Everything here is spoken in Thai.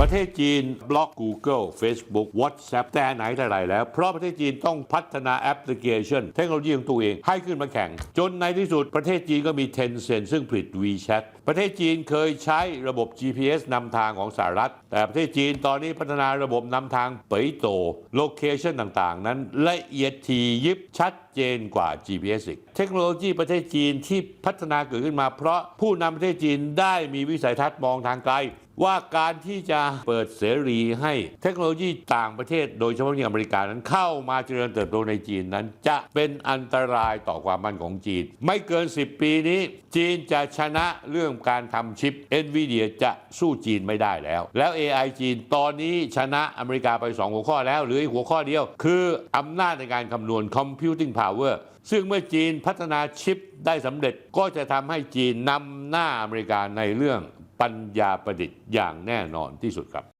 ประเทศจีนบล็อก Google Facebook WhatsApp แต่ไหนแต่ไรแล้ว เพราะประเทศจีนต้องพัฒนาแอปพลิเคชัน เทคโนโลยีของตัวเองให้ขึ้นมาแข่ง จนในที่สุดประเทศจีนก็มี Tencent ซึ่งผลิต WeChat ประเทศจีนเคยใช้ระบบ GPS นำทางของสหรัฐ แต่ประเทศจีนตอนนี้พัฒนาระบบนำทางเปยโตโลเคชันต่างๆ นั้นละเอียดทียิบชัดเจนกว่า GPS อีกเทคโนโลยีประเทศจีนที่พัฒนาเกิดขึ้นมา เพราะผู้นำประเทศจีนได้มีวิสัยทัศน์มองทางไกล ว่าการที่จะเปิดเสรีให้เทคโนโลยีต่างประเทศ โดยเฉพาะอย่างอเมริกานั้นเข้ามาเจริญเติบโตในจีนนั้น จะเป็นอันตรายต่อความมั่นของจีน ไม่เกิน 10 ปีนี้ จีนจะชนะเรื่องการทำชิป NVIDIA จะสู้จีนไม่ได้แล้ว แล้ว AI จีนตอนนี้ชนะอเมริกาไป 2 หัวข้อแล้ว หรืออีกหัวข้อเดียว คืออำนาจในการคำนวณ computing power ซึ่งเมื่อจีนพัฒนาชิปได้สำเร็จก็จะทำให้จีนนำหน้าอเมริกาในเรื่องปัญญาประดิษฐ์อย่างแน่นอนที่สุดครับ